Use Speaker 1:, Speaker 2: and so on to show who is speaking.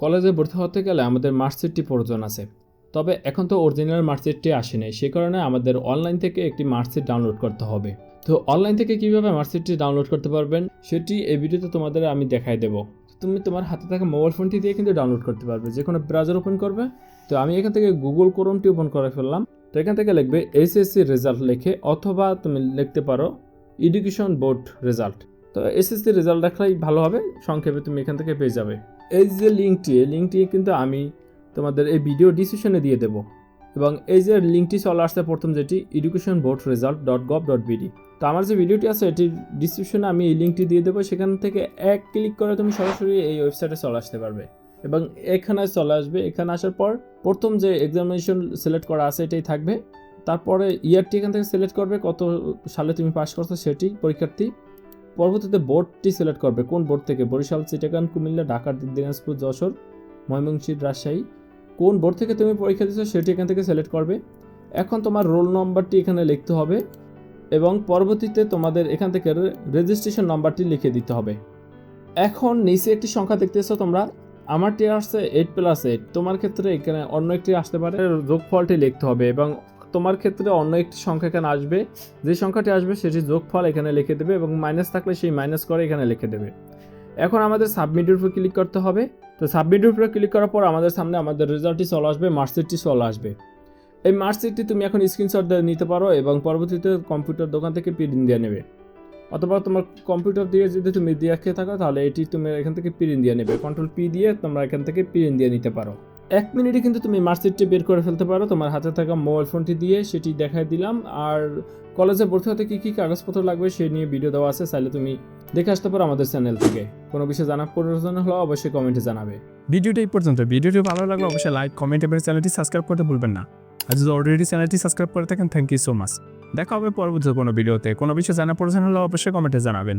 Speaker 1: কলেজে ভর্তি হতে গেলে আমাদের মার্কশিটটি প্রয়োজন আছে। তবে এখন তো অরিজিনাল মার্কশিটটি আসেনি সেই কারণে আমাদের অনলাইন থেকে একটি মার্কশিট ডাউনলোড করতে হবে। তো অনলাইন থেকে কীভাবে মার্কশিটটি ডাউনলোড করতে পারবেন, সেটি এই ভিডিওতে তোমাদের আমি দেখাই দেবো। তুমি তোমার হাতে থাকা মোবাইল ফোনটি দিয়ে কিন্তু ডাউনলোড করতে পারবে, যে কোনো ব্রাউজার ওপেন করবে। তো আমি এখান থেকে গুগল ক্রোমটি ওপেন করে ফেললাম। তো এখান থেকে লিখবে এসএসসি রেজাল্ট লিখে, অথবা তুমি লিখতে পারো এডুকেশন বোর্ড রেজাল্ট। তো এসএসসি রেজাল্ট রাখলেই ভালো হবে, সংক্ষেপে তুমি এখান থেকে পেয়ে যাবে। এই যে লিঙ্কটি এই লিঙ্কটি কিন্তু আমি তোমাদের এই ভিডিও ডিসিশনে দিয়ে দেবো। এবং এই যে লিঙ্কটি চলে আসছে প্রথম যেটি education board result dot gov dot BD তো আমার যে ভিডিওটি আছে, এটির ডিসক্রিপশনে আমি এই লিঙ্কটি দিয়ে দেবো, সেখান থেকে এক ক্লিক করে তুমি সরাসরি এই ওয়েবসাইটে চলে আসতে পারবে। এবং এখানে চলে আসবে, এখানে আসার পর প্রথম যে এক্সামিনেশন সিলেক্ট করা আছে, এটাই থাকবে। তারপরে ইয়ারটি এখান থেকে সিলেক্ট করবে, কত সালে তুমি পাস করছ সেটি, পরীক্ষার্থী পরবর্তীতে বোর্ডটি সিলেক্ট করবে। কোন বোর্ড থেকে? বরিশাল, চিটাগাং, কুমিল্লা, ঢাকা, দিনাজপুর, যশোর, ময়মনসিংহ, রাজশাহী। কোন বোর্ড থেকে তুমি পরীক্ষা দিচ্ছ সেটি এখান থেকে সিলেক্ট করবে। এখন তোমার রোল নম্বরটি এখানে লিখতে হবে এবং পরবর্তীতে তোমাদের এখান থেকে রেজিস্ট্রেশন নাম্বারটি লিখে দিতে হবে। এখন নিচে একটি সংখ্যা দেখতেছো তোমরা। আমারটি আসছে এইট প্লাস এইট তোমার ক্ষেত্রে এখানে অন্য একটি আসতে পারে। যোগফলটি লিখতে হবে এবং তোমার ক্ষেত্রে অন্য একটি সংখ্যা এখানে আসবে। যে সংখ্যাটি আসবে সেটি যোগফল এখানে লিখে দেবে এবং মাইনাস থাকলে সেই মাইনাস করে এখানে লিখে দেবে। এখন আমাদের সাবমিটের উপর ক্লিক করতে হবে। তো সাবমিটের উপরে ক্লিক করার পর আমাদের সামনে আমাদের রেজাল্টটি চলে আসবে মার্কশিটটি চলে আসবে। এই মার্কশিটটি তুমি এখন স্ক্রিনশট দিয়ে নিতে পারো এবং পরবর্তীতে কম্পিউটার দোকান থেকে প্রিন্ট দিয়ে নেবে। অথবা তোমার কম্পিউটার দিয়ে যদি তুমি দিয়ে রাখতে থাকো, তাহলে এটি তুমি এখান থেকে প্রিন্ট দিয়ে নেবে। কন্ট্রোল পি দিয়ে তোমরা এখান থেকে প্রিন্ট দিয়ে নিতে পারো। এক মিনিটে কিন্তু তুমি মার্কশিটটি বের করে ফেলতে পারো। তোমার হাতে থাকা মোবাইল ফোনটি দিয়ে সেটি দেখাই দিলাম। আর কলেজে ভর্তি হতে কী কী কাগজপত্র লাগবে সে নিয়ে ভিডিও দেওয়া আছে, চাইলে তুমি দেখে আসতে পারো আমাদের চ্যানেল থেকে। কোনো বিষয়ে জানার প্রয়োজন হলে অবশ্যই কমেন্টে জানাবে।
Speaker 2: ভিডিওটা এই পর্যন্ত। ভিডিওটি ভালো লাগলে অবশ্যই লাইক, কমেন্ট এবং চ্যানেলটি সাবস্ক্রাইব করতে ভুলবেন না। আর যদি অলরেডি চ্যানেলটি সাবস্ক্রাইব করে থাকেন থ্যাংক ইউ সো মাচ দেখা হবে পরবর্তী কোনো ভিডিওতে। কোনো বিষয়ে জানার প্রয়োজন হলে অবশ্যই কমেন্টে জানাবেন।